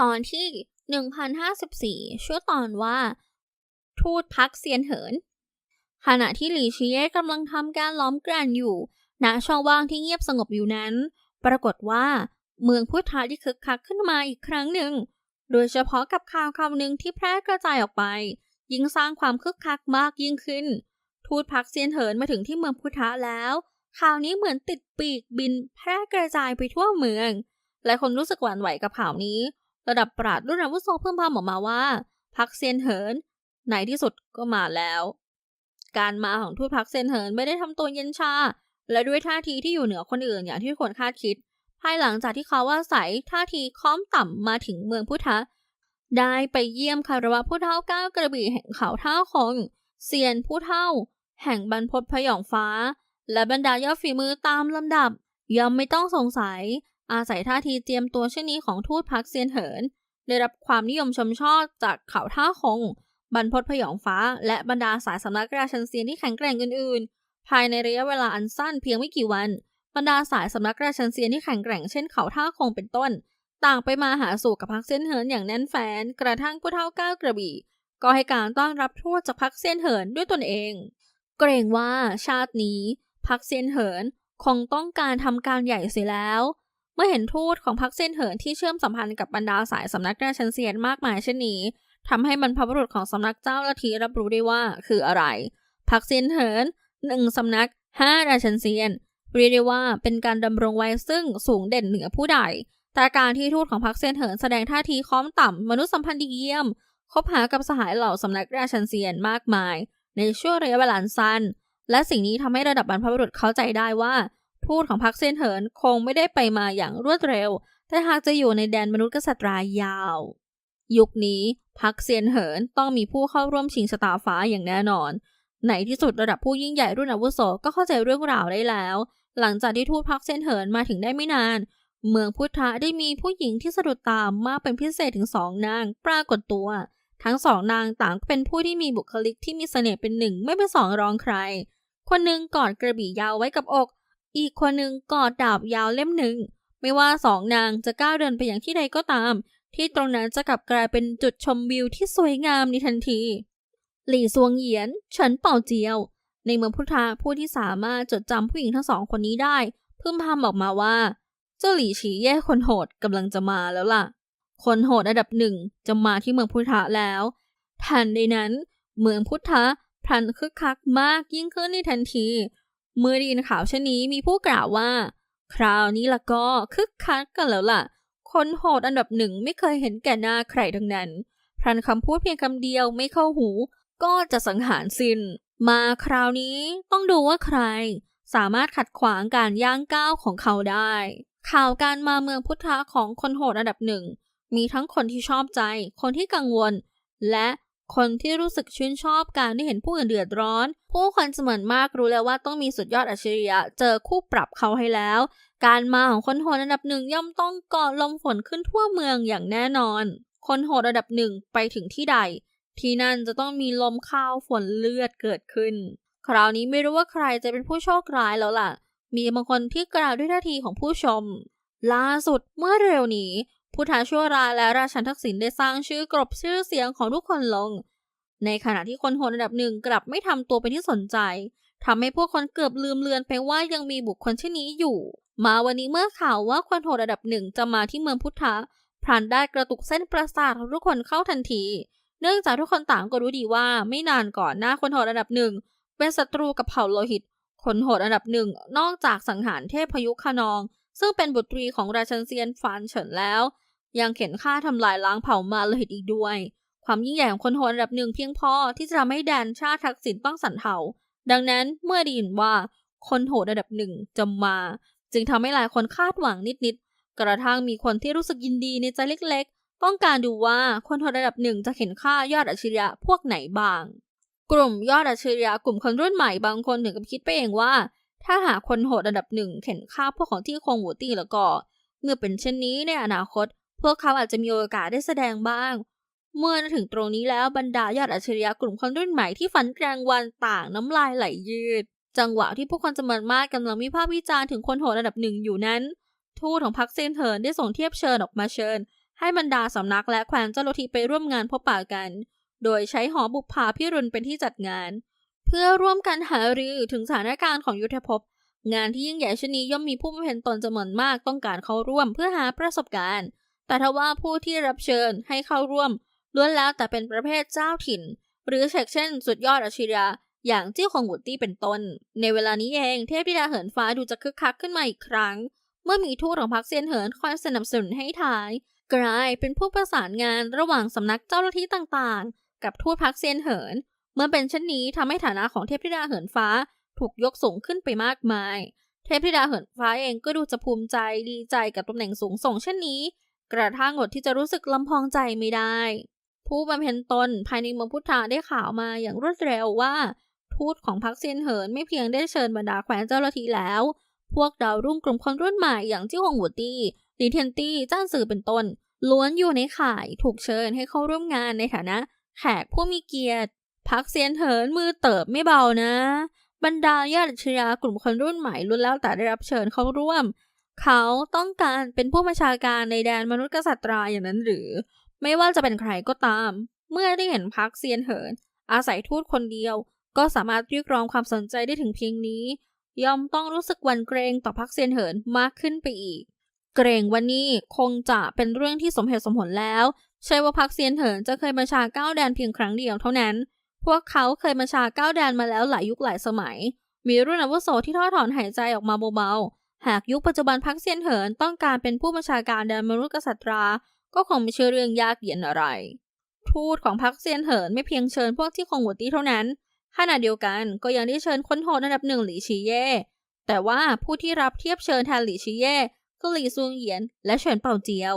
ตอนที่ 1054 ชื่อตอนว่า ทูตพักเซียนเหิน ขณะที่หลี่ชีเย่กำลังทำการล้อมแกรนอยู่ณช่องว่างที่เงียบสงบอยู่นั้น ปรากฏว่าเมืองพุทธาที่คึกคักขึ้นมาอีกครั้งหนึ่ง โดยเฉพาะกับข่าวข่าวหนึ่งที่แพร่กระจายออกไป ยิ่งสร้างความคึกคักมากยิ่งขึ้น ทูตพักเซียนเหินมาถึงที่เมืองพุทธะแล้วข่าวนี้เหมือนติดปีกบินแพร่กระจายไปทั่วเมือง หลายคนรู้สึกหวั่นไหวกับข่าวนี้ ระดับปราดรุ่นอาวุโสเพิ่มพามออกมาว่าพักเซียนเหินในที่สุดก็มาแล้ว การมาของทูตพักเซียนเหินไม่ได้ทำตัวเย็นชา และด้วยท่าทีที่อยู่เหนือคนอื่นอย่างที่ควรคาดคิด ภายหลังจากที่เขาว่าใสท่าทีค้อมต่ำมาถึงเมืองพุทธะได้ไปเยี่ยมคารวะผู้เฒ่าก้าวกระบี่แห่งเขาท่าคงเซียนผู้เฒ่า แห่งบรรพตพยองฟ้า และบรรดายอดฝีมือตามลำดับย่อมไม่ต้องสงสัย อาศัยท่าทีเตรียมตัวเช่นนี้ของทูตพักเซียนเหิน ได้รับความนิยมชมชอบจากเขาท่าคง บรรพตพยองฟ้า และบรรดาสายสำนักราชันเซียนที่แข็งแกร่งอื่นๆ ภายในระยะเวลาอันสั้นเพียงไม่กี่วัน บรรดาสายสำนักราชันเซียนที่แข็งแกร่งเช่นเขาท่าคงเป็นต้น ต่างไปมาหาสู่กับพักเซียนเหินอย่างแน่นแฟน กระทั่งผู้เฒ่าก้าวกระบี่ ก็ให้การต้อนรับทูตจากพักเซียนเหินด้วยตนเอง เกรงว่าชาตินี้พักเซียนเหินคงต้องการทำการใหญ่เสียแล้ว มื่อเห็นทูตของพักเซนเหินที่เชื่อมสัมพันธ์กับบรรดาสายสำนักราชันเซียนมากมายเช่นนี้ทำให้บรรพบุรุษของสำนักเจ้าละทีรับรู้ได้ว่าคืออะไรพักเซนเหินหนึ่งสำนักห้าราชันเซียนเรียกได้ว่าเป็นการดำรงไว้ซึ่งสูงเด่นเหนือผู้ใด แต่การที่ทูตของพรรคเซนเหินแสดงท่าทีค้อมต่ำมนุษยสัมพันธ์ดีเยี่ยม คบหากับสหายเหล่าสำนักราชันเซียนมากมาย ในช่วงระยะเวลาสั้น และสิ่งนี้ทำให้ระดับบรรพบุรุษเข้าใจได้ว่า ทูตของพรรคเซนเหินคงไม่ได้ไปมาอย่างรวดเร็ว แต่หากจะอยู่ในแดนมนุษย์กษัตริย์ยาว ยุคนี้พรรคเซียนเหินต้องมีผู้เข้าร่วมชิงชะตาฟ้าอย่างแน่นอน ในที่สุดระดับผู้ยิ่งใหญ่รุ่นอาวุโสก็เข้าใจเรื่องราวได้แล้ว หลังจากที่ทูตพักเซียนเหินมาถึงได้ไม่นาน เมืองพุทธะได้มีผู้หญิงที่สะดุดตามมากเป็นพิเศษถึงสองนางปรากฏตัว ทั้งสองนางต่างก็เป็นผู้ที่มีบุคลิกที่มีเสน่ห์เป็นหนึ่งไม่เป็นสองรองใคร คนหนึ่งกอดกระบี่ยาวไว้กับอก อีกคนหนึ่งกอดดาบยาวเล่มหนึ่ง ไม่ว่าสองนางจะก้าวเดินไปอย่างที่ใดก็ตาม ที่ตรงนั้นจะกลับกลายเป็นจุดชมวิวที่สวยงามในทันที หลี่ซวงเหยียนเฉินเป่าเจียว ในเมืองพุทธาผู้ที่สามารถจดจำผู้หญิงทั้งสองคนนี้ได้พึมพำออกมาว่า เจ้าหลี่ฉีแย่คนโหดกำลังจะมาแล้วล่ะ คนโหดอันดับหนึ่งจะมาที่เมืองพุทธะแล้ว ทันใดนั้น เมืองพุทธะพลันคึกคักมากยิ่งขึ้นในทันที เมื่อได้ยินข่าวเช่นนี้มีผู้กล่าวว่า คราวนี้ละก็คึกคักกันแล้วล่ะ คนโหดอันดับหนึ่งไม่เคยเห็นแก่หน้าใครทั้งนั้นพลันคำพูดเพียงคำเดียวไม่เข้าหู ก็จะสังหารสิน้น มาคราวนี้ต้องดูว่าใคร สามารถขัดขวางการย่างก้าวของเขาได้ ข่าวการมาเมืองพุทธะของคนโหดอันดับหนึ่งมีทั้งคนที่ชอบใจ คนที่กังวล และ คนที่รู้สึกชื่นชอบการได้เห็นผู้อื่นเดือดร้อน ผู้คนจำนวนมากรู้แล้วว่าต้องมีสุดยอดอัจฉริยะ เจอคู่ปรับเขาให้แล้ว การมาของคนโหดอันดับหนึ่งย่อมต้องก่อลมฝนขึ้นทั่วเมืองอย่างแน่นอน คนโหดอันดับหนึ่งไปถึงที่ใด ที่นั่นจะต้องมีลมข้าวฝนเลือดเกิดขึ้น คราวนี้ไม่รู้ว่าใครจะเป็นผู้โชคร้ายแล้วล่ะ มีบางคนที่กล่าวด้วยท่าทีของผู้ชม ล่าสุดเมื่อเร็วนี้ ผู้ท้าชั่วร้ายและราชันทักษิณได้สร้างชื่อกรบชื่อเสียงของทุกคนลง ในขณะที่คนโหดอันดับหนึ่งกลับไม่ทำตัวเป็นที่สนใจทำให้พวกคนเกือบลืมเลือนไปว่ายังมีบุคคลเช่นนี้อยู่ มาวันนี้เมื่อข่าวว่าคนโหดระดับหนึ่งจะมาที่เมืองพุทธะพลันได้กระตุกเส้นประสาทของทุกคนเข้าทันที เนื่องจากทุกคนต่างก็รู้ดีว่าไม่นานก่อนหน้าคนโหดอันดับหนึ่งเป็นศัตรูกับเผ่าโลหิต คนโหดอันดับหนึ่งนอกจากสังหารเทพพยุคานอง ซึ่งเป็นบุตรีของราชันเซียนฟานเฉินแล้ว ยังเข็นฆ่าทำลายล้างเผ่ามาโลหิตอีกด้วย ความยิ่งใหญ่ของคนโหดอันดับหนึ่งเพียงพอที่จะทำให้แดนชาติทักษิณต้องสั่นเทาดังนั้นเมื่อได้ยินว่าคนโหดอันดับหนึ่งจะมา จึงทำให้หลายคนคาดหวังนิดๆกระทั่งมีคนที่รู้สึกยินดีในใจเล็กๆ ต้องการดูว่าคนโหดอันดับหนึ่งจะเข็นฆ่ายอดอัจฉริยะพวกไหนบ้าง กลุ่มยอดอัจฉริยะกลุ่มคนรุ่นใหม่บางคนถึงกับคิดไปเองว่า ถ้าหากคนโหดอันดับหนึ่งเข็นฆ่าพวกของที่คงหูตี้แล้วก็ เมื่อเป็นเช่นนี้ในอนาคต พวกเขาอาจจะมีโอกาสได้แสดงบ้าง เมื่อถึงตรงนี้แล้วบรรดายอดอัจฉริยะกลุ่มคนรุ่นใหม่ที่ฝันกลางวันต่างน้ำลายไหลยืด จังหวะที่ผู้คนจำนวนมากกำลังมีภาพวิจารณ์ถึงคนโหดอันดับหนึ่งอยู่นั้น ทูตของพรรคเซนเทิร์นได้ส่งเทียบเชิญออกมาเชิญ ให้บรรดาสำนักและแควนเจ้าโลทธิไปร่วมงานพบปะกัน โดยใช้หอบุพาพิรุณเป็นที่จัดงาน เพื่อร่วมกันหารือถึงสถานการณ์ของยุทธภพงานที่ยิ่งใหญ่ชนนี้ย่อมมีผู้มาเป็นตนจำนวนมากต้องการเข้าร่วมเพื่อหาประสบการณ์ แต่ทว่าผู้ที่รับเชิญให้เข้าร่วมล้วนแล้วแต่เป็นประเภทเจ้าถิ่น หรือเช็คเช่น สุดยอดอาชิริยะอย่างเจี้ยวของวุตี้เป็นต้น ในเวลานี้เองเทพธิดาเหินฟ้าดูจะคึกคักขึ้นมาอีกครั้ง เมื่อมีทูตของพรรคเซียนเหินคอยสนับสนุนให้ท้าย กลายเป็นผู้ประสานงานระหว่างสำนักเจ้าหน้าที่ต่างๆ กับทูตพรรคเซียนเหิน เมื่อเป็นเช่นนี้ทำให้ฐานะของเทพธิดาเหินฟ้าถูกยกสูงขึ้นไปมากมาย เทพธิดาเหินฟ้าเองก็ดูจะภูมิใจดีใจกับตำแหน่งสูงส่งเช่นนี้ กระทั่งอดที่จะรู้สึกลำพองใจไม่ได้ ผู้บำเพ็ญตนภายในเมืองพุทธาได้ข่าวมาอย่างรวดเร็วว่า ทูตของพรรคเซียนเหินไม่เพียงได้เชิญบรรดาแคว้นเจ้าลัทธิแล้ว พวกดาวรุ่งกลุ่มคนรุ่นใหม่อย่างจิ้วหงหวตี้ลีเทนตี้จ้านสื่อเป็นต้น ล้วนอยู่ในข่ายถูกเชิญให้เข้าร่วมงานในฐานะ แขกผู้มีเกียรติพักเซียนเหินมือเติบไม่เบานะ บรรดาญาติชยากลุ่มคนรุ่นใหม่ล้วนแล้วแต่ได้รับเชิญเข้าร่วม เขาต้องการเป็นผู้บัญชาการในแดนมนุษย์กษัตราอย่างนั้นหรือ ไม่ว่าจะเป็นใครก็ตาม เมื่อได้เห็นพักเซียนเหิน อาศัยทูตคนเดียว ก็สามารถเรียกร้องความสนใจได้ถึงเพียงนี้ ย่อมต้องรู้สึกวันเกรงต่อพักเซียนเหินมากขึ้นไปอีก เกรงว่านี่คงจะเป็นเรื่องที่สมเหตุสมผลแล้ว ใช่ว่าพักเซียนเหินจะเคยบัญชาก้าวแดนเพียงครั้งเดียวเท่านั้น พวกเขาเคยบัญชาก้าวแดนมาแล้วหลายยุคหลายสมัย มีรุ่นอาวุโสที่ทอดถอนหายใจออกมาเบาๆ หากยุคปัจจุบันพักเซียนเหินต้องการเป็นผู้บัญชาการแดนมนุษย์กษัตราก็คงไม่ใช่เรื่องยากเย็นอะไร ทูตของพักเซียนเหินไม่เพียงเชิญพวกที่คงหัวตีเท่านั้นขณะเดียวกันก็ยังได้เชิญคนโหดระดับหนึ่งหลี่ชีเย่ แต่ว่าผู้ที่รับเทียบเชิญแทนหลี่ชีเย่ก็หลี่ซวงเหยียน และเฉินเป่าเจียว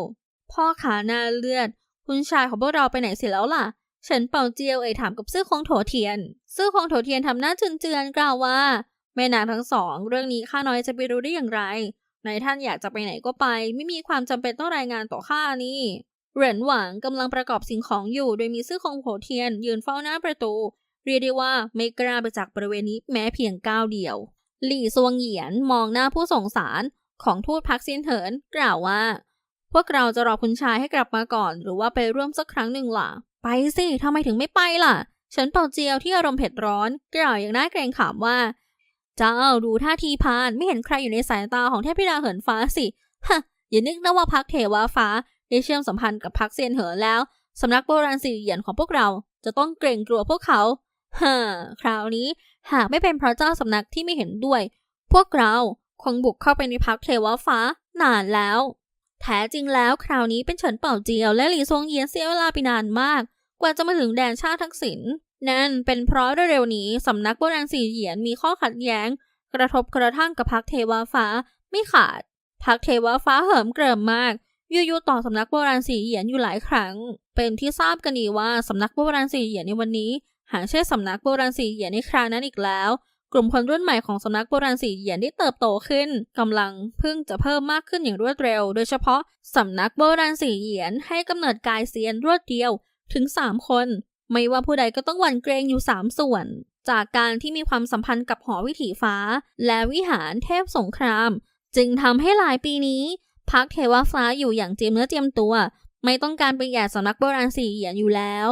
พ่อขาหน้าเลือด คุณชายของพวกเราไปไหนเสียแล้วล่ะ เฉินเป่าเจียวเอ่ยถามกับซื่อคงโถเทียน ซื่อคงโถเทียนทำหน้าเจือนกล่าวว่า แม่นางทั้งสอง เรื่องนี้ข้าน้อยจะไปรู้ได้อย่างไรนายท่านอยากจะไปไหนก็ไป ไม่มีความจำเป็นต้องรายงานต่อข้านี่เหรินหวังกำลังประกอบสิ่งของอยู่ โดยมีซื่อคงโถเทียน ยืนเฝ้าหน้าประตู เรียกได้ว่าไม่กล้าไปจากบริเวณนี้แม้เพียงก้าวเดียว หลี่ซวงเหยียนมองหน้าผู้ส่งสารของทูตพักเซียนเถิน กล่าวว่า พวกเราจะรอคุณชายให้กลับมาก่อน หรือว่าไปร่วมสักครั้งหนึ่งล่ะ ไปสิทำไมถึงไม่ไปล่ะฉินเป่าเจียวที่อารมณ์เผ็ดร้อน กล่าวอย่างน่าเกรงขามว่า เจ้าดูท่าทีพานไม่เห็นใครอยู่ในสายตาของเทพธิดาเหินฟ้าสิ ฮะ อย่านึกนะว่าพักเทวาฟ้า ได้เชื่อมสัมพันธ์กับพักเซียนเหินแล้ว สำนักโบราณสี่เหยียนของพวกเราจะต้องเกรงกลัวพวกเขาฮ่าคราวนี้หากไม่เป็นเพราะเจ้าสำนักที่ไม่เห็นด้วย พวกเราคงบุกเข้าไปในพักเทวาฟ้านานแล้ว แท้จริงแล้วคราวนี้เป็นเฉินเป่าเจียวและหลี่ซงเยียนเสียเวลาไปนานมาก กว่าจะมาถึงแดนชาติทักษิณ นั่นเป็นเพราะเร็วๆนี้สำนักโบราณสี่เหยียนมีข้อขัดแย้ง กระทบกระทั่งกับพักเทวฟ้าไม่ขาดพักเทวฟ้าเหิมเกริมมากยุยๆต่อสำนักโบราณสี่เหยียนอยู่หลายครั้ง เป็นที่ทราบกันดีว่าสำนักโบราณสี่เหยียนในวันนี้ หางใช่สำนักโบราณสี่เหยียนในคราวนั้นอีกแล้ว กลุ่มคนรุ่นใหม่ของสำนักโบราณสี่เหยียนที่เติบโตขึ้นกำลังเพิ่งจะเพิ่มมากขึ้นอย่างรวดเร็ว โดยเฉพาะสำนักโบราณสี่เหยียนให้กำเนิดกายเซียนรวดเดียวถึง 3 คน ไม่ว่าผู้ใดก็ต้องหวั่นเกรงอยู่ 3 ส่วน จากการที่มีความสัมพันธ์กับหอวิถีฟ้า และวิหารเทพสงคราม จึงทำให้หลายปีนี้พักเทวฟ้าอยู่อย่างเจียมเนื้อเจียมตัว ไม่ต้องการไปแย่สำนักโบราณสี่เหยียนอยู่แล้ว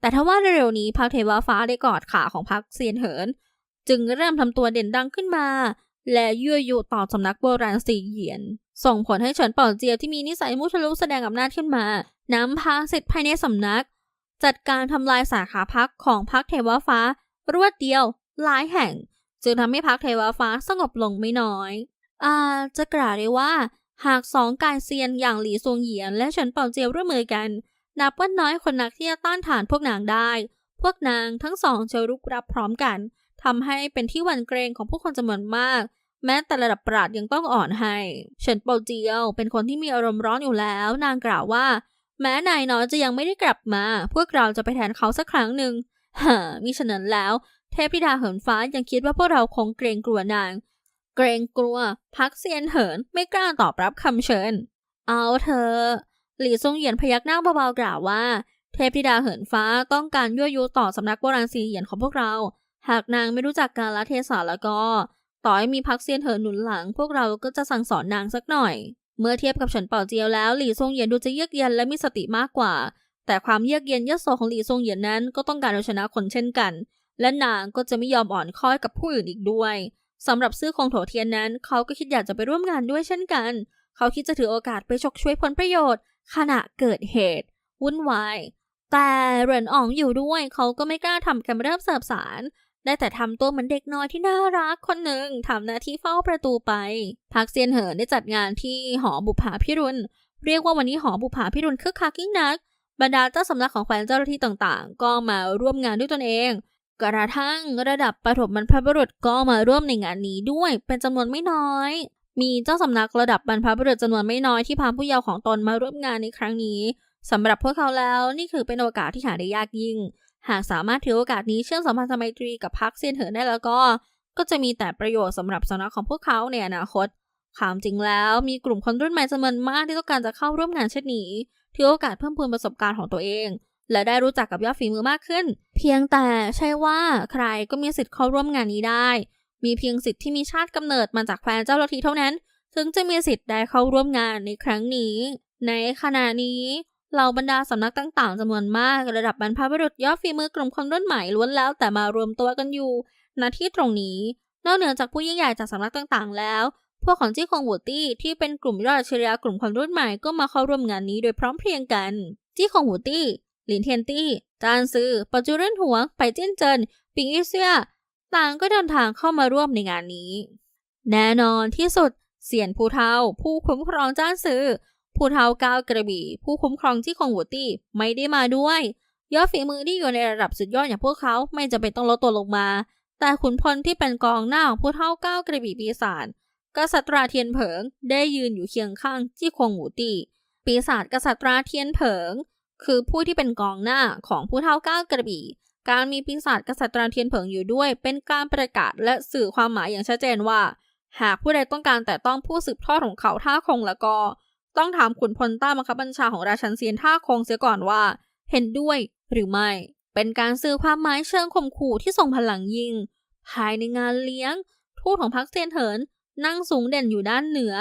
แต่ถ้าว่าเร็วๆนี้พักเทวฟ้าได้กอดขาของพักเซียนเหิน จึงเริ่มทำตัวเด่นดังขึ้นมา และยั่วยุต่อสำนักโบราณสี่เหยียน ส่งผลให้เฉินเป่าเจียวที่มีนิสัยมุทะลุแสดงอำนาจขึ้นมานำพาสิทธิ์ภายในสำนัก จัดการทำลายสาขาพักของพักเทวฟ้า รวดเดียวหลายแห่ง จึงทำให้พักเทวฟ้าสงบลงไม่น้อยอาจะกล่าวได้ว่า หากสองกายเซียนอย่างหลี่ซวงเหยียนและเฉินเป่าเจียวร่วมมือกัน นับว่าน้อยคนนักที่จะต้านทานพวกนางได้ พวกนางทั้งสองจะรุกรับพร้อมกันทำให้เป็นที่หวั่นเกรงของผู้คนจำนวนมาก แม้แต่ระดับปราดยังต้องอ่อนให้ เฉินเป่าเจียว เป็นคนที่มีอารมณ์ร้อนอยู่แล้ว นางกล่าวว่า แม้นายน้อยจะยังไม่ได้กลับมา พวกเราจะไปแทนเขาสักครั้งหนึ่งฮ่ามิฉะนั้นแล้ว เทพธิดาเหินฟ้ายังคิดว่าพวกเราคงเกรงกลัวนาง เกรงกลัว พักเซียนเหินไม่กล้าตอบรับคำเชิญ เอาเธอะหลี่ซงเหยียนพยักหน้าเบาๆกล่าวว่า เทพธิดาเหินฟ้าต้องการยั่วยุต่อสำนักโบราณสีเหยียนของพวกเรา หากนางไม่รู้จักกาลเทศะแล้วก็ ต่อให้มีพักเซียนเหินหนุนหลัง พวกเราก็จะสั่งสอนนางสักหน่อย เมื่อเทียบกับเฉินเป่าเจียวแล้วหลี่ซงเหยียนดูจะเยือกเย็นและมีสติมากกว่า แต่ความเยือกเย็นยโสของหลี่ซงเหยียนนั้นก็ต้องการเอาชนะคนเช่นกัน และนางก็จะไม่ยอมอ่อนค้อยกับผู้อื่นอีกด้วยสำหรับซื่อคงโถเทียนนั้น เขาก็คิดอยากจะไปร่วมงานด้วยเช่นกัน เขาคิดจะถือโอกาสไปฉกช่วยผลประโยชน์ ขณะเกิดเหตุ วุ่นวายแต่เหรินอ๋องอยู่ด้วย เขาก็ไม่กล้าทำการเริ่มเสิร์ฟสาร ได้แต่ทำตัวเหมือนเด็กน้อยที่น่ารักคนหนึ่งทำหน้าที่เฝ้าประตูไป พักเซียนเหินได้จัดงานที่หอบุปผาพิรุณ เรียกว่าวันนี้หอบุปผาพิรุณคึกคักยิ่งนัก บรรดาเจ้าสำนักของแคว้นเจ้าหน้าที่ต่างๆ ก็มาร่วมงานด้วยตนเอง กระทั่งระดับปฐมบรรพบุรุษก็มาร่วมในงานนี้ด้วยเป็นจำนวนไม่น้อย มีเจ้าสำนักระดับบรรพบุรุษจำนวนไม่น้อยที่พาผู้เยาว์ของตนมาร่วมงานในครั้งนี้สำหรับพวกเขาแล้วนี่คือเป็นโอกาสที่หาได้ยากยิ่ง หากสามารถถือโอกาสนี้เชื่อมสัมพันธไมตรีกับพรรคเซียนเหินได้แล้วก็ ก็จะมีแต่ประโยชน์สำหรับสำนักของพวกเขาในอนาคตความจริงแล้วมีกลุ่มคนรุ่นใหม่จำนวนมากที่ต้องการจะเข้าร่วมงานเช่นนี้ถือโอกาสเพิ่มพูนประสบการณ์ของตัวเอง และได้รู้จักกับยอดฝีมือมากขึ้น เพียงแต่ใช่ว่าใครก็มีสิทธิ์เข้าร่วมงานนี้ได้ มีเพียงสิทธิ์ที่มีชาติกำเนิดมาจากแคว้นเจ้าลัทธิเท่านั้น ถึงจะมีสิทธิ์ได้เข้าร่วมงานในครั้งนี้ ในขณะนี้ เหล่าบรรดาสำนักต่างๆจำนวนมากระดับบรรพบุรุษยอดฝีมือกลุ่มคนรุ่นใหม่ล้วนแล้วแต่มารวมตัวกันอยู่ณที่ตรงนี้ นอกเหนือจากผู้ยิ่งใหญ่จากสำนักต่างๆ แล้ว พวกของจี้คงวูตี้ที่เป็นกลุ่มยอดอัจฉริยะกลุ่มคนรุ่นใหม่ก็มาเข้าร่วมงานนี้โดยพร้อมเพรียงกัน จี้คงวูตี้หลินเทียนตี้ จานซือปัจจุเรนหัวไปเจี้นเจิน ปิงอีเซีย ต่างก็เดินทางเข้ามาร่วมในงานนี้ แน่นอนที่สุด เสียนผู้เทาผู้คุ้มครองจ้านซือ ผู้เทาก้าวกระบี่ ผู้คุ้มครองที่คงวูตี้ไม่ได้มาด้วยยอดฝีมือที่อยู่ในระดับสุดยอดอย่างพวกเขาไม่จำเป็นต้องลดตัวลงมา แต่ขุนพลที่เป็นกองหน้าของผู้เท่าก้าวกระบี่ปีศาจกษัตราเทียนเผิงได้ยืนอยู่เคียงข้างจี้คงหูตีปีศาจกษัตราเทียนเผิง คือผู้ที่เป็นกองหน้าของผู้เท่าก้าวกระบี่ การมีปีศาจกษัตราเทียนเผิงอยู่ด้วย เป็นการประกาศและสื่อความหมายอย่างชัดเจนว่า หากผู้ใดต้องการแต่ต้องผู้สืบทอดของเขาท่าคงล้วก็ ต้องถามขุนพลใต้บังคับบัญชาของราชันเซียนท่าคงเสียก่อนว่า เห็นด้วยหรือไม่ เป็นการสื่อความหมายเชิงข่มขู่ที่ทรงพลังยิ่ง ภายในงานเลี้ยง ทูตของพรรคเซียนเหิน นั่งสูงเด่นอยู่ด้านเหนือ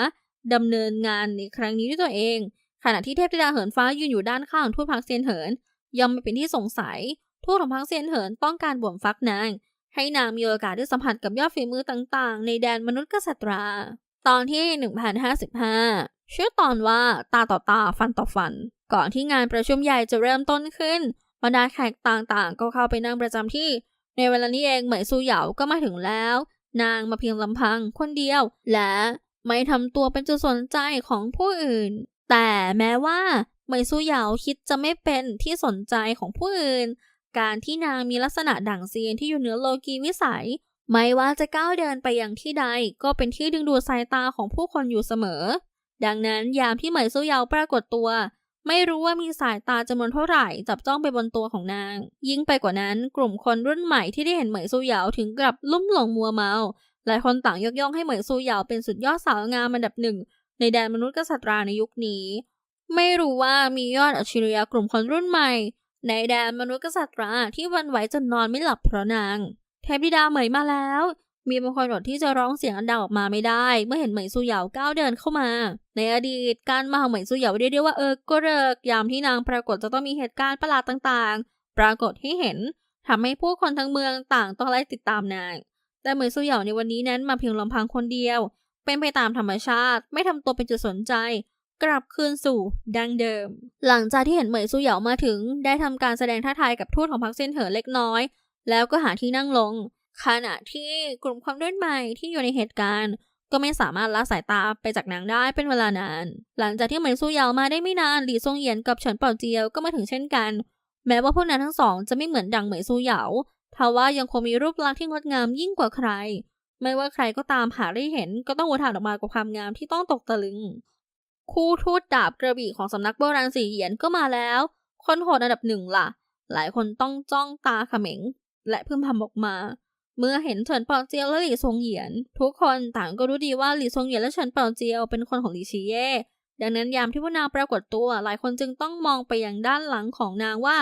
ดำเนินงานในครั้งนี้ด้วยตัวเอง ขณะที่เทพธิดาเหินฟ้ายืนอยู่ด้านข้างทูตพรรคเซียนเหินย่อมไม่เป็นที่สงสัยทูตของพรรคเซียนเหินต้องการบ่มฟักนางให้นางมีโอกาสได้สัมผัสกับยอดฝีมือต่างๆ ในแดนมนุษย์กษัตรา ตอนที่ 1055 ชื่อตอนว่าตาต่อตาฟันต่อฟัน ก่อนที่งานประชุมใหญ่จะเริ่มต้นขึ้นบรรดาแขกต่างๆ ก็เข้าไปนั่งประจำที่ ในเวลานี้เองเหมยซูเหยาก็มาถึงแล้ว นางมาเพียงลำพังคนเดียว และไม่ทำตัวเป็นจุดสนใจของผู้อื่น แต่แม้ว่าเหมยซูเหยาคิดจะไม่เป็นที่สนใจของผู้อื่น การที่นางมีลักษณะดั่งเซียนที่อยู่เหนือโลกีวิสัย ไม่ว่าจะก้าวเดินไปอย่างที่ใด ก็เป็นที่ดึงดูดสายตาของผู้คนอยู่เสมอ ดังนั้นยามที่เหมยซูเยาปรากฏตัว ไม่รู้ว่ามีสายตาจำนวนเท่าไหร่จับจ้องไปบนตัวของนาง ยิ่งไปกว่านั้นกลุ่มคนรุ่นใหม่ที่ได้เห็นเหมยซูเยาถึงกับลุ่มหลงมัวเมาหลายคนต่างยกย่องให้เหมยซูเยาเป็นสุดยอดสาวงามอันดับหนึ่งในแดนมนุษย์กษัตราในยุคนี้ ไม่รู้ว่ามียอดอัจฉริยะกลุ่มคนรุ่นใหม่ ในแดนมนุษย์กษัตราที่วันไหวจนนอนไม่หลับเพราะนาง เทพธิดาเหมยมาแล้ว มีบางคนอดที่จะร้องเสียงอันดังออกมาไม่ได้ เมื่อเห็นเหมยซูเหยาก้าวเดินเข้ามา ในอดีตการมาของเหมยซูเหยาเรียกได้ว่าเออก็เริกยามที่นางปรากฏจะต้องมีเหตุการณ์ประหลาดต่างๆ ปรากฏให้เห็นทำให้ผู้คนทั้งเมืองต่างต้องไล่ติดตามนาง แต่เหมยซูเหยาในวันนี้นั้นมาเพียงลำพังคนเดียว เป็นไปตามธรรมชาติ ไม่ทำตัวเป็นจุดสนใจ กลับคืนสู่ดังเดิม หลังจากที่เห็นเหมยซูเหยามาถึง ได้ทำการแสดงท่าทายกับทูตของพรรคเซนเหอเล็กน้อย แล้วก็หาที่นั่งลง ขณะที่กลุ่มความรุ่นใหม่ที่อยู่ในเหตุการณ์ ก็ไม่สามารถละสายตาไปจากนางได้เป็นเวลานาน หลังจากที่เหมยซูเหยาวมาได้ไม่นานหลี่ซงเหยียนกับเฉินเป่าเจียวก็มาถึงเช่นกัน แม้ว่าพวกนั้นทั้งสองจะไม่เหมือนดังเหมยซูเหยาวทว่ายังคงมีรูปลักษณ์ที่งดงามยิ่งกว่าใคร ไม่ว่าใครก็ตามหาได้เห็น ก็ต้องอุทานออกมากับความงามที่ต้องตกตะลึง คู่ทูตดาบกระบี่ของสำนักโบราณสีเหยียนก็มาแล้ว คนโหดอันดับหนึ่งล่ะ หลายคนต้องจ้องตาเขม็ง และพึมพำออกมา เมื่อเห็นเฉินเปาเจียวและหลี่ซงเหยียน ทุกคนต่างก็รู้ดีว่าหลี่ซงเหยียนและเฉินเปาเจียวเป็นคนของหลี่ชีเย่ดังนั้นยามที่พวกนางปรากฏตัว หลายคนจึงต้องมองไปยังด้านหลังของนางว่า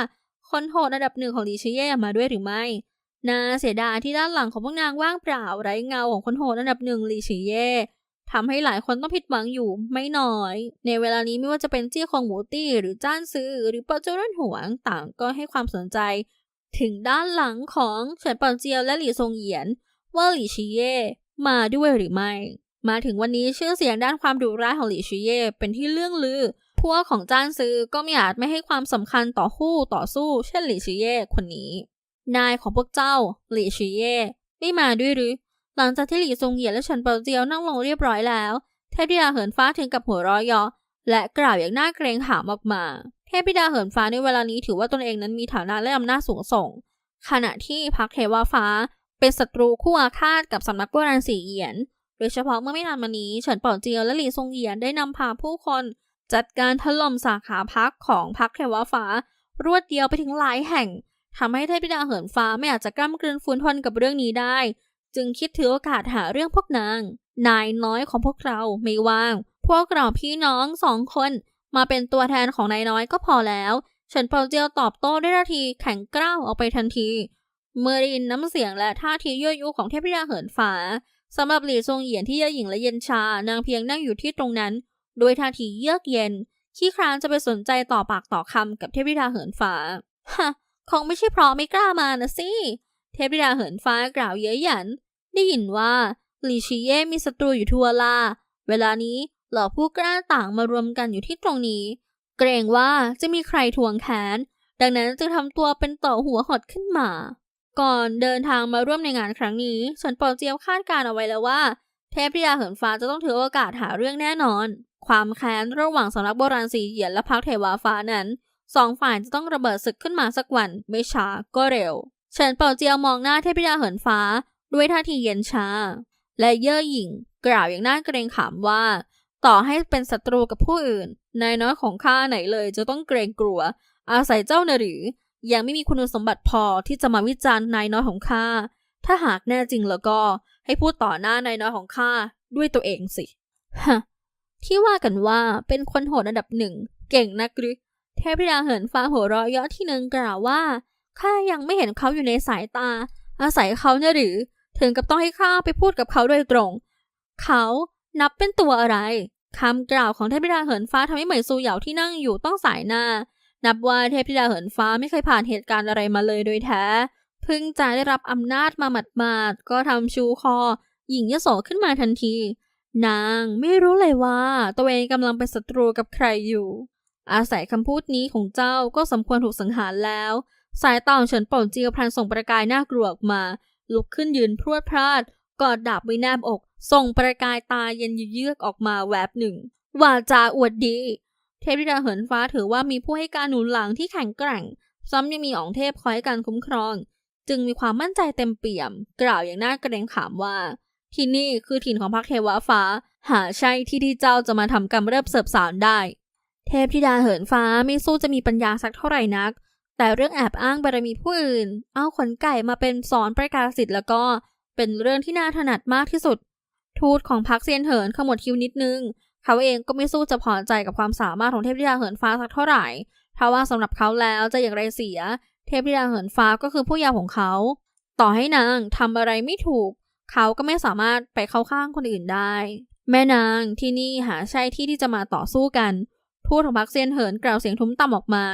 คนโหดอันดับหนึ่งของหลี่ชีเย่มาด้วยหรือไม่น่าเสียดายที่ด้านหลังของพวกนางว่างเปล่าไร้เงาของคนโหดอันดับหนึ่งหลี่ชีเย่ทำให้หลายคนต้องผิดหวังอยู่ไม่น้อย ในเวลานี้ไม่ว่าจะเป็นเจี้ยคงหมูตี้หรือจ้านซื้อหรือเปาเจ้าเร่นหวงต่างก็ให้ความสนใจ ถึงด้านหลังของเฉินเปาเจียวและหลี่ซงเหยียน ว่าหลี่ชิเย่มาด้วยหรือไม่ มาถึงวันนี้ชื่อเสียงด้านความดุร้ายของหลี่ชิเย่เป็นที่เรื่องลือ พวกของจ้านซื้อก็ไม่อาจไม่ให้ความสำคัญต่อคู่ต่อสู้ เช่นหลี่ชิเย่คนนี้ นายของพวกเจ้าหลี่ชิเย่ไม่มาด้วยหรือ หลังจากที่หลี่ซงเหยียนและเฉินเปาเจียวนั่งลงเรียบร้อยแล้วเทพธิดาเหินฟ้าถึงกับหัวเร้อยอและกล่าวอย่างน่าเกรงขามออกมา ทพธิดาเหินฟ้าในเวลานี้ถือว่าตนเองนั้นมีฐานะและอำนาจสูงส่ง ขณะที่พักเทวฟ้าเป็นศัตรูคู่อาฆาตกับสำนักโบราณสีเหียน โดยเฉพาะเมื่อไม่นานมานี้เฉินเป่าเจียวและหลี่ซงเหียนได้นำพาผู้คนจัดการถล่มสาขาพักของพักเทวฟ้า รวดเดียวไปถึงหลายแห่งทำให้เทพธิดาเหินฟ้าไม่อาจจะกล้ำกลืนฟูนทนกับเรื่องนี้ได้ จึงคิดถือโอกาสหาเรื่องพวกนาง นายน้อยของพวกเราไม่ว่าง พวกเราพี่น้องสองคน มาเป็นตัวแทนของนายน้อยก็พอแล้วเฉินเปาเจียวตอบโต้ด้วยท่าทีแข็งกร้าวออกไปทันที เมื่อได้ยินน้ำเสียงและท่าทียั่วยุของเทพธิดาเหินฟ้าสำหรับหลี่ซงเหยียนที่เย่อหญิงและเย็นชานางเพียงนั่งอยู่ที่ตรงนั้นโดยท่าทีเยือกเย็นขี้คร้านจะไปสนใจต่อปากต่อคำกับเทพธิดาเหินฟ้าฮะคงไม่ใช่เพราะไม่กล้ามานะสิเทพธิดาเหินฟ้ากล่าวเย้ยหยัน ได้ยินว่าหลี่ชีเย่มีศัตรูอยู่ทั่วลาเวลานี้ เหล่าผู้กล้าต่างมารวมกันอยู่ที่ตรงนี้ เกรงว่าจะมีใครทวงแค้นดังนั้นจึงทำตัวเป็นต่อหัวหดขึ้นมา ก่อนเดินทางมาร่วมในงานครั้งนี้เฉินเปาเจียวคาดการเอาไว้แล้วว่า เทพธิดาเหินฟ้าจะต้องถือโอกาสหาเรื่องแน่นอน ความแค้นระหว่างสำนักโบราณสีเหยียนและพักเทวาฟ้านั้นสองฝ่ายจะต้องระเบิดศึกขึ้นมาสักวันไม่ช้าก็เร็ว เฉินเป่าเจียวมองหน้าเทพธิดาเหินฟ้า ด้วยท่าทีเย็นชา และเย่อหยิ่ง กล่าวอย่างน่าเกรงขามว่า ต่อให้เป็นศัตรูกับผู้อื่น นายน้อยของข้าไหนเลยจะต้องเกรงกลัว อาศัยเจ้านะหรือ ยังไม่มีคุณสมบัติพอที่จะมาวิจารณ์นายน้อยของข้า ถ้าหากแน่จริงแล้วก็ให้พูดต่อหน้านายน้อยของข้าด้วยตัวเองสิ ฮะ ที่ว่ากันว่าเป็นคนโหดอันดับหนึ่ง เก่งนักหรือ เทพธิดาเหินฟ้าหัวเราะเยาะที่หนึ่งกล่าวว่า ข้ายังไม่เห็นเขาอยู่ในสายตา อาศัยเขาเนี่ยหรือ ถึงกับต้องให้ข้าไปพูดกับเขาโดยตรง เขานับเป็นตัวอะไร คำกล่าวของเทพธิดาเหินฟ้าทำให้เหมยซูเหยาที่นั่งอยู่ต้องสายหน้า นับว่าเทพธิดาเหินฟ้าไม่เคยผ่านเหตุการณ์อะไรมาเลยโดยแท้เพิ่งจะได้รับอำนาจมาหมาดๆก็ทำชูคอ หญิงยโสขึ้นมาทันที นางไม่รู้เลยว่า ตัวเองกำลังเป็นศัตรูกับใครอยู่ อาศัยคำพูดนี้ของเจ้าก็สมควรถูกสังหารแล้ว สายตาของเฉินป่าเจียวพลันส่งประกายน่ากลัวออกมา ลุกขึ้นยืนพรวดพลาด กอดดาบไว้แนบอก ส่งประกายตาเย็นเยือกออกมาแวบหนึ่งว่าจาอวดดี เทพธิดาเหินฟ้าถือว่ามีผู้ให้การหนุนหลังที่แข็งแกร่ง ซ้ำยังมีองเทพคอยให้การคุ้มครอง จึงมีความมั่นใจเต็มเปี่ยม กล่าวอย่างน่าเกรงขามว่า ที่นี่คือถิ่นของพรรคเทวฟ้า หาใช่ที่ที่เจ้าจะมาทำกรรมเริบเสิบสารได้ เทพธิดาเหินฟ้าไม่สู้จะมีปัญญาสักเท่าไหร่นัก แต่เรื่องแอบอ้างบารมีผู้อื่น เอาขนไก่มาเป็นสอนประกาศสิทธิ์แล้วก็ เป็นเรื่องที่น่าถนัดมากที่สุด ทูตของพรรคเซียนเหินขมวดคิ้วนิดนึง เขาเองก็ไม่สู้จะพอใจกับความสามารถของเทพธิดาเหินฟ้าสักเท่าไหร่เพราะว่าสำหรับเขาแล้วจะอย่างไรเสีย เทพธิดาเหินฟ้าก็คือผู้ยาวของเขา ต่อให้นางทำอะไรไม่ถูก เขาก็ไม่สามารถไปเข้าข้างคนอื่นได้ แม่นางที่นี่หาใช่ที่ที่จะมาต่อสู้กัน ทูตของพรรคเซียนเหินกล่าวเสียงทุ้มต่ำออกมา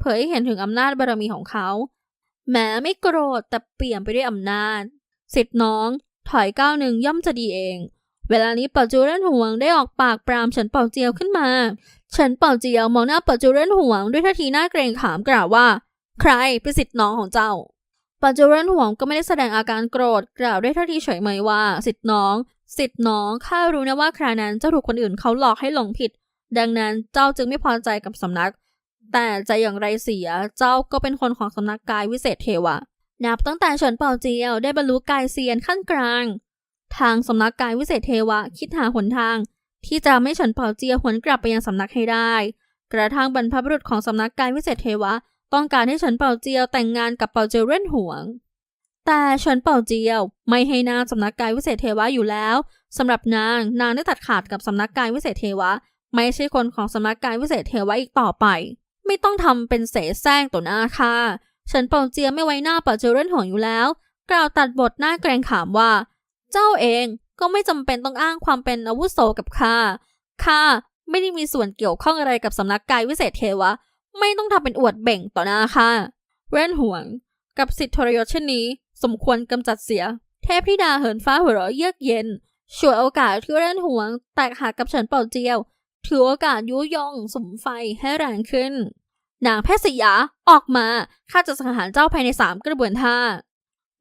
เผยให้เห็นถึงอำนาจบารมีของเขาแม้ไม่โกรธแต่เปี่ยมไปด้วยอำนาจ สิทธิ์น้อง ถอยก้าวหนึ่งย่อมจะดีเอง เวลานี้เป่าจูเรนหวงได้ออกปากปรามเฉินเป่าเจียวขึ้นมาเฉินเป่าเจียวมองหน้าเป่าจูเรนหวงด้วยท่าทีน่าเกรงขามกล่าวว่า ใครเป็นสิทธิ์น้องของเจ้าป่าจูเรนหวงก็ไม่ได้แสดงอาการโกรธ กล่าวด้วยท่าทีเฉยเมยว่า สิทธิ์น้อง สิทธิ์น้องข้ารู้นะว่าครานั้นเจ้าถูกคนอื่นเขาหลอกให้หลงผิด ดังนั้นเจ้าจึงไม่พอใจกับสำนัก แต่จะอย่างไรเสียเจ้าก็เป็นคนของสำนักกายวิเศษเทวะ นับตั้งแต่เฉินเป่าเจียวได้บรรลุกายเซียนขั้นกลาง ทางสำนักกายวิเศษเทวะคิดหาหนทาง ที่จะไม่เฉินเป่าเจียวหวนกลับไปยังสำนักให้ได้ กระทั่งบรรพบุรุษของสำนักกายวิเศษเทวะ ต้องการให้เฉินเป่าเจียวแต่งงานกับเป่าเจียวเร่นหวง แต่เฉินเป่าเจียว ไม่ให้นางสำนักกายวิเศษเทวะอยู่แล้วสำหรับนางนางได้ตัดขาดกับสำนักกายวิเศษเทวะ ไม่ใช่คนของสำนักกายวิเศษเทวะอีกต่อไป ไม่ต้องทำเป็นเสแสร้งต่อหน้าค่ะ ฉินเป่าเจียไม่ไว้หน้าป่าเจียวเร่นหวงอยู่แล้ว กล่าวตัดบทหน้าเกรงขามว่า เจ้าเองก็ไม่จำเป็นต้องอ้างความเป็นอาวุโสกับข้าข้าไม่ได้มีส่วนเกี่ยวข้องอะไรกับสำนักกายวิเศษเทวะ ไม่ต้องทำเป็นอวดเบ่งต่อหน้าข้าเว้นห่วง กับสิทธิทรยศเช่นนี้ สมควรกำจัดเสีย เทพธิดาเหินฟ้าหัวเราะเยือกเย็นฉวยโอกาสที่เล่นห่วง แตกหักกับเฉินเป่าเจียว ถือโอกาสยุยงสมไฟให้แรงขึ้น นางแพทย์สยาออกมาข้าจะสังหารเจ้าภายในสามกระบวนท่า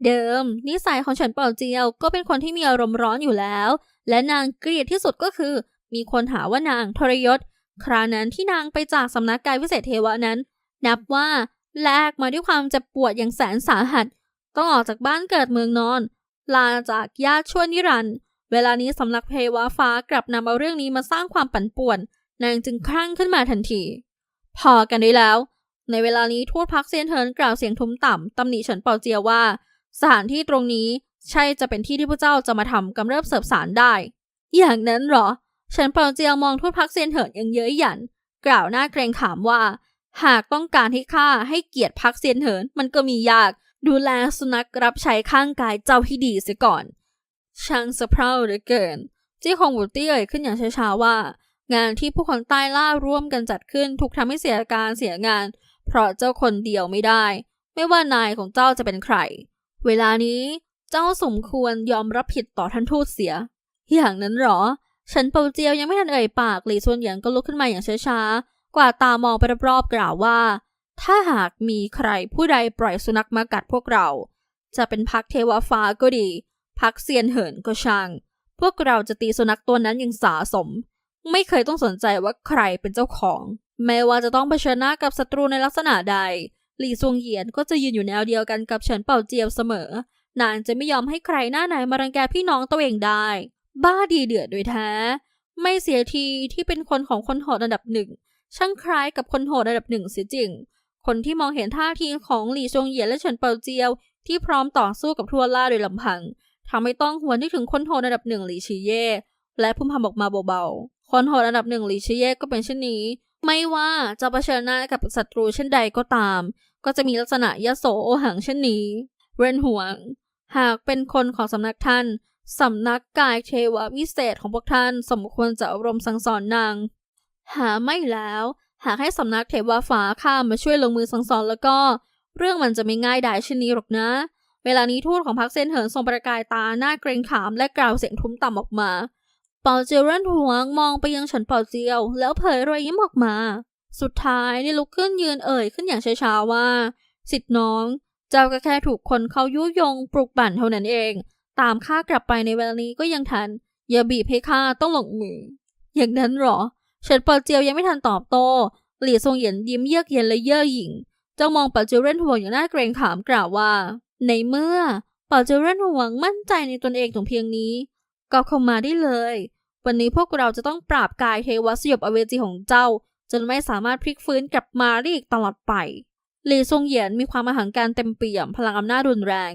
เดิม นิสัยของเฉินเป่าเจียวก็เป็นคนที่มีอารมณ์ร้อนอยู่แล้ว และนางเกลียดที่สุดก็คือ มีคนหาว่านางทรยศ ครานั้นที่นางไปจากสำนักกายวิเศษเทวะนั้น นับว่าแลกมาด้วยความเจ็บปวดอย่างแสนสาหัส ต้องออกจากบ้านเกิดเมืองนอน ลาจากญาติชั่วนิรันดร์เวลานี้สำนักเพวาฟ้ากลับนำเอาเรื่องนี้มาสร้างความปั่นป่วน นางจึงคลั่งขึ้นมาทันที พอกันได้แล้ว ในเวลานี้ทูตพักเซียนเทินกล่าวเสียงทุ้มต่ำตำหนิเฉินเป่าเจียวว่า สถานที่ตรงนี้ใช่จะเป็นที่ที่พระเจ้าจะมาทำกำเริบเสิบสารได้ อย่างนั้นหรอเฉินเป่าเจียวมองทูตพักเซียนเถินอย่างเย้ยหยัน กล่าวหน้าเกรงขามว่า หากต้องการให้ข้าให้เกียรติพักเซียนเถินมันก็มียาก ดูแลสุนัขรับใช้ข้างกายเจ้าให้ดีเสียก่อน ช่างสะเพร่าเหลือเกิน จี้คงบูตี้เอ่ยขึ้นอย่างช้าๆว่า งานที่ผู้คนใต้ล่าร่วมกันจัดขึ้นถูกทำให้เสียการเสียงาน เพราะเจ้าคนเดียวไม่ได้ ไม่ว่านายของเจ้าจะเป็นใคร เวลานี้เจ้าสมควรยอมรับผิดต่อท่านทูตเสีย อย่างนั้นหรอ ฉันเปาเจียวยังไม่ทันเอ่ยปากหลี่ส่วนเหยียนก็ลุกขึ้นมาอย่างช้าๆ กว่าตามองไปรอบๆกล่าวว่า ถ้าหากมีใครผู้ใดปล่อยสุนัขมากัดพวกเรา จะเป็นพักเทวฟ้าก็ดี พักเซียนเหินก็ช่าง พวกเราจะตีสุนัขตัวนั้นอย่างสาสม ไม่เคยต้องสนใจว่าใครเป็นเจ้าของ แม้ว่าจะต้องเผชิญหน้ากับศัตรูในลักษณะใด หลี่ซวงเหยียนก็จะยืนอยู่แนวเดียวกันกับเฉินเป่าเจียวเสมอ นางจะไม่ยอมให้ใครหน้าไหนมารังแกพี่น้องตัวเองได้ บ้าดีเดือดโดยแท้ ไม่เสียทีที่เป็นคนของคนโหดอันดับหนึ่ง ช่างคล้ายกับคนโหดอันดับหนึ่งเสียจริง คนที่มองเห็นท่าทีของหลี่ซวงเหยียนและเฉินเป่าเจียวที่พร้อมต่อสู้กับทั่วล่าโดยลำพังทำให้ต้องหวนนึกถึงคนโหดอันดับหนึ่งหลี่ชีเย่และพุ่มพำออกมาเบาๆ คนโหดอันดับหนึ่งหลีชีเย่ก็เป็นเช่นนี้ ไม่ว่าจะเผชิญหน้ากับศัตรูเช่นใดก็ตาม ก็จะมีลักษณะยโสโอหังเช่นนี้ เรนห่วง หากเป็นคนของสำนักท่านสำนักกายเทววิเศษของพวกท่านสมควรจะอบรมสั่งสอนนาง หาไม่แล้ว หากให้สำนักเทวฟ้าข้ามมาช่วยลงมือสั่งสอนแล้วก็ เรื่องมันจะไม่ง่ายดายเช่นนี้หรอกนะ เวลานี้ทูตของพรรคเซนเหินส่งประกายตาหน้าเกรงขามและกล่าวเสียงทุ้มต่ำออกมา เป่าเจียวเรนหวงมองไปยังฉันเป่าเจียว แล้วเผยรอยยิ้มออกมา สุดท้ายได้ลุกขึ้นยืนเอ่ยขึ้นอย่างช้าๆว่า สิทธิ์น้อง เจ้าก็แค่ถูกคนเขายุยงปลุกปั่นเท่านั้นเอง ตามข้ากลับไปในเวลานี้ก็ยังทัน อย่าบีบให้ข้าต้องหลงมือ อย่างนั้นหรอเฉินเป่าเจียวยังไม่ทันตอบโต้หลี่ซงเหยียนยิ้มเยือกเย็นและเย่อหยิ่ง เจ้ามองเป่าเจียวเร่นหวงอย่างน่าเกรงขามกล่าวว่า ในเมื่อเป่าเจียวเร่นหวงมั่นใจในตนเองถึงเพียงนี้ ก็เข้ามาได้เลย วันนี้พวกเราจะต้องปราบกายเทวสยบอเวจีของเจ้า จนไม่สามารถพลิกฟื้นกลับมาได้อีกตลอดไปหลี่ซงเหยียนมีความมหังการเต็มเปี่ยมพลังอำนาจรุนแรง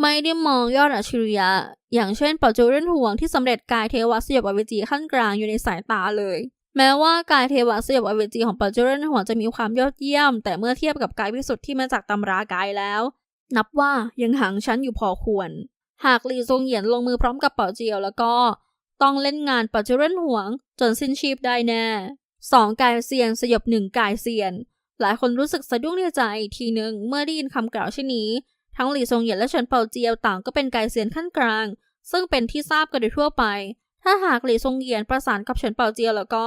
ไม่ได้มองยอดอัจฉริยะ อย่างเช่นเป่าโจเรนห่วงที่สำเร็จกายเทวสยบอเวจีขั้นกลางอยู่ในสายตาเลยแม้ว่ากายเทวะสยบอเวจีของป่าโจเรนห่วงจะมีความยอดเยี่ยม แต่เมื่อเทียบกับกายพิสุทธิ์ที่มาจากตำรากายแล้ว นับว่ายังห่างชั้นอยู่พอควร หากหลีซงเหยียนลงมือพร้อมกับเป่าเจียวแล้วก็ต้องเล่นงานป่าโจเรนห่วง จนสิ้นชีพได้แน่สองกายเซียนสยบหนึ่งกายเซียน หลายคนรู้สึกสะดุ้งในใจอีกทีหนึ่งเมื่อได้ยินคำกล่าวเช่นนี้ ทั้งหลี่ซงเหยียนและเฉินเป่าเจียวต่างก็เป็นกายเซียนขั้นกลาง ซึ่งเป็นที่ทราบกันโดยทั่วไป ถ้าหากหลี่ซงเหยียนประสานกับเฉินเป่าเจียวแล้วก็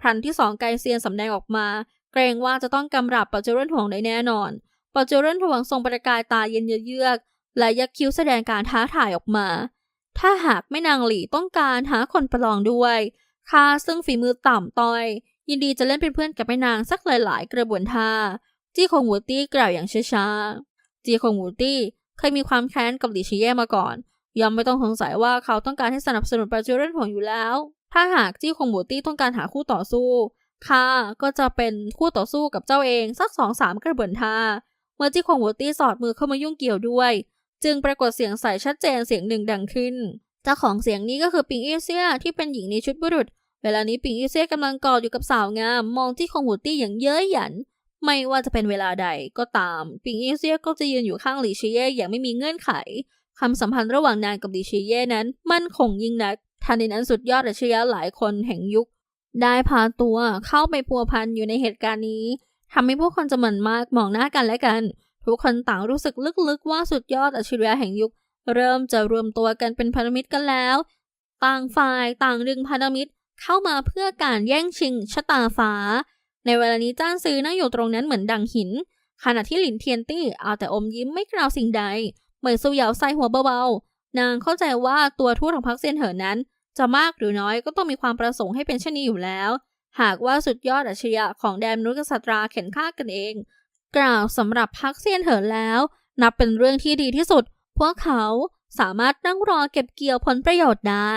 พลันที่สองกายเซียนสำแดงออกมา เกรงว่าจะต้องกำราบป่าเจริญห่วงได้แน่นอนป่าเจริญห่วงทรงประกายตาเย็นเยือก และยักคิ้วแสดงการท้าทายออกมา ถ้าหากแม่นางหลี่ต้องการหาคนประลองด้วยข้าซึ่งฝีมือต่ำต้อย ยินดีจะเล่นเป็นเพื่อนกับแม่นางสักหลาย ๆ กระบวนท่า จี้คงหูตี้กล่าวอย่างช้าๆ จี้คงหูตี้เคยมีความแค้นกับหลี่ชิเย่มาก่อนยอมไม่ต้องสงสัยว่าเขาต้องการให้สนับสนุนปาจูเรนห่วงอยู่แล้ว ถ้าหากจี้คงหูตี้ต้องการหาคู่ต่อสู้ข้าก็จะเป็นคู่ต่อสู้กับเจ้าเองสักสองสามกระบวนท่า เมื่อจี้คงหูตี้สอดมือเข้ามายุ่งเกี่ยวด้วย จึงปรากฏเสียงใสชัดเจนเสียงหนึ่งดังขึ้น เจ้าของเสียงนี้ก็คือปิงอีเซียที่เป็นหญิงในชุดบุรุษ เวลานี้ปิงอีเซียกำลังกอดอยู่กับสาวงาม มองที่คงหูตี้อย่างเย้ยหยัน ไม่ว่าจะเป็นเวลาใดก็ตาม ปิงอีเซียก็จะยืนอยู่ข้างหลีชิเย่อย่างไม่มีเงื่อนไขความสัมพันธ์ระหว่างนางกับดิชิเย่นั้น มั่นคงยิ่งนักทันใดนั้นสุดยอดอัจฉริยะหลายคนแห่งยุค ได้พาตัวเข้าไปพัวพันอยู่ในเหตุการณ์นี้ทำให้ผู้คนจำนวนมากมองหน้ากันและกัน ทุกคนต่างรู้สึกลึกๆว่าสุดยอดอัจฉริยะแห่งยุค เริ่มจะรวมตัวกันเป็นพันธมิตรกันแล้ว ต่างฝ่ายต่างดึงพันธมิตรเข้ามาเพื่อการแย่งชิงชะตาฟ้า ในเวลานี้จ้านซื้อนั่งอยู่ตรงนั้นเหมือนดังหิน ขณะที่หลินเทียนตี้เอาแต่อมยิ้มไม่กล่าวสิ่งใด เหมยซูเหยาใส่หัวเบาๆ นางเข้าใจว่าตัวทูตของพรรคเซียนเหอนั้น จะมากหรือน้อยก็ต้องมีความประสงค์ให้เป็นเช่นนี้อยู่แล้ว หากว่าสุดยอดอัจฉริยะของแดนมนุษย์กษัตราเข็นฆ่ากันเอง กล่าวสำหรับพักเซียนเหอแล้ว นับเป็นเรื่องที่ดีที่สุด พวกเขาสามารถนั่งรอเก็บเกี่ยวผลประโยชน์ได้